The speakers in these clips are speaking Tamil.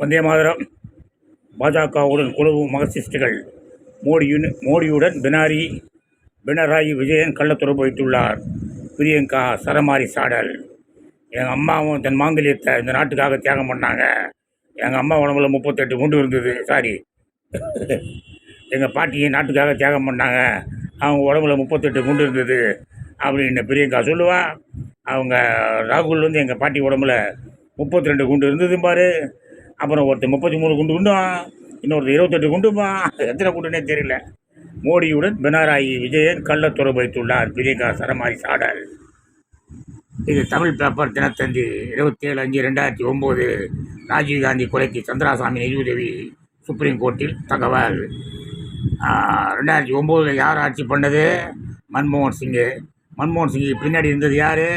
வந்தே மாதரம். பாஜகவுடன் குழுவும் மார்க்சிஸ்டுகள். மோடியுடன் மோடியுடன் பினாரி பினராயி விஜயன் கள்ளத்துறவு வைத்துள்ளார் பிரியங்கா சரமாரி சாடல். எங்கள் அம்மாவும் தன் மாங்கல்யத்தை இந்த நாட்டுக்காக தியாகம் பண்ணாங்க. எங்கள் அம்மா உடம்புல முப்பத்தெட்டு குண்டு இருந்தது. சாரி. எங்கள் பாட்டியை நாட்டுக்காக தியாகம் பண்ணாங்க. அவங்க உடம்புல முப்பத்தெட்டு குண்டு இருந்தது. அப்படின்னு பிரியங்கா சொல்லுவாள் அவங்க ராகுல் வந்து எங்கள் பாட்டி உடம்புல முப்பத்தி ரெண்டு குண்டு இருந்தது பாரு அப்புறம் ஒருத்தர் முப்பத்தி மூணு குண்டு குண்டும் இன்னொருத்தர் இருபத்தெட்டு குண்டுமா? எத்தனை குண்டுனே தெரியல. மோடியுடன் பினராயி விஜயன் கள்ள வைத்துள்ளார். பிரியங்கா சரமாரி சாடல். இது தமிழ் பேப்பர் தினத்தந்தி இருபத்தேழு அஞ்சு ரெண்டாயிரத்தி ஒம்பது. ராஜீவ்காந்தி கொலைக்கு சந்திராசாமி நிதியுதவி சுப்ரீம் கோர்ட்டில் தகவல். ரெண்டாயிரத்தி ஒம்போதில் யார் ஆட்சி பண்ணது? மன்மோகன் சிங்கு. மன்மோகன் சிங்கு பின்னாடி இருந்தது யார்?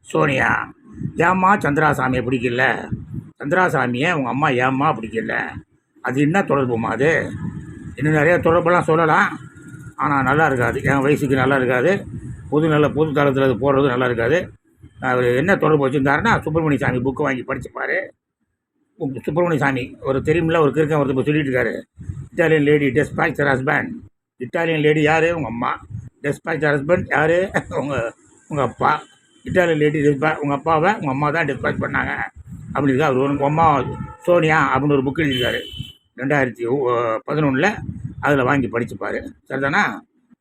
சோனியா. ஏம்மா சந்திராசாமியை பிடிக்கல? சந்திராசாமியை உங்கள் அம்மா ஏம்மா பிடிக்கல? அது என்ன தொடர்புமா அது? இன்னும் நிறைய தொடர்பெல்லாம் சொல்லலாம். ஆனால் நல்லா இருக்காது. என் வயசுக்கு நல்லா இருக்காது. புது நல்ல பொது தளத்தில் அது போடுறது நல்லா இருக்காது. அவர் என்ன தொடர்பு வச்சுருந்தாருன்னா சுப்பிரமணிய சாமி புக்கு வாங்கி படிச்சுப்பார் சுப்பிரமணிய சாமி ஒரு தெரியுமில்ல ஒரு கிருக்கம் ஒருத்தர் இப்போ சொல்லிட்டு இருக்காரு. இட்டாலியன் லேடி டெஸ்பாச் ஹஸ்பண்ட் இட்டாலியன் லேடி யார்? உங்கள் அம்மா. டெஸ்பாச் ஹஸ்பண்ட் யார்? உங்கள் உங்கள் அப்பா. இட்டாலியன் லேடி டெஸ்பா உங்கள் அப்பாவை உங்கள் அம்மா தான் டெஸ்பாச் பண்ணாங்க. அப்படி இருக்கா அவர் உங்கள் அம்மா சோனியா அப்படின்னு ஒரு புக் எழுதியிருக்காரு. ரெண்டாயிரத்தி பதினொன்றில் அதில் வாங்கி படிச்சுப்பார். சரிதானா?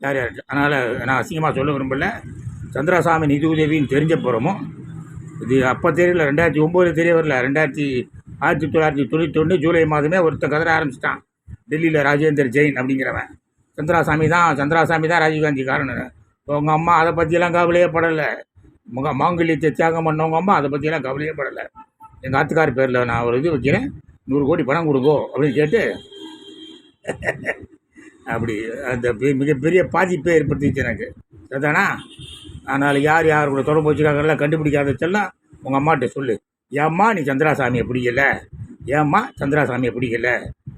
யார் யார்? அதனால் நான் அசிங்கமாக சொல்ல விரும்பல. சந்திரசாமி நிதி உதவின்னு தெரிஞ்ச போகிறோமோ இது அப்போ தெரியல. ரெண்டாயிரத்தி ஒம்போது தெரிய வரல. ரெண்டாயிரத்தி ஆயிரத்தி தொள்ளாயிரத்தி தொண்ணூற்றி ஒன்று ஜூலை மாதமே ஒருத்தன் கதற ஆரம்பிச்சிட்டான். டெல்லியில் ராஜேந்தர் ஜெயின் அப்படிங்கிறவன். சந்திராசாமி தான் சந்திராசாமி தான் ராஜீவ்காந்தி காரணம் உங்கள் அம்மா அதை பற்றியெல்லாம் கவலையே படலை. முக மாங்கல்யத்தை தியாகம் பண்ணவங்க அம்மா அதை பற்றியெல்லாம் கவலையே படலை. எங்கள் ஆத்துக்கார் பேரில் நான் ஒரு இது வைக்கிறேன். நூறு கோடி பணம் கொடுங்கோ அப்படின்னு கேட்டு அப்படி அந்த மிகப்பெரிய பாதிப்பை ஏற்படுத்திச்சு எனக்கு. அதானா? அதனால் யார் யார் கூட தொடர்பு வச்சுருக்காங்கலாம் கண்டுபிடிக்காத செல்லாம் உங்கள் அம்மாட்ட சொல்லு. ஏம்மா நீ சந்திராசாமியை பிடிக்கல? ஏம்மா சந்திராசாமியை பிடிக்கல?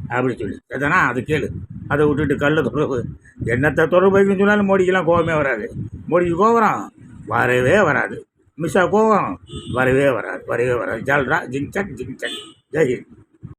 அப்படி சொல்லு. சரிதானா அது கேளு. அதை விட்டுட்டு கல்ல தொடர்பு என்னத்தை தொடர்பு வைக்கணும்னு சொன்னாலும் மோடிக்கெல்லாம் கோபமே வராது. மோடிக்கு கோவம் வரவே வராது. மிஸ்ஸா கோவம் வரவே வராது வரவே வராது. ஜால்ரா ஜிங் சக் ஜிங் சக். ஜெய்ஹிந்த்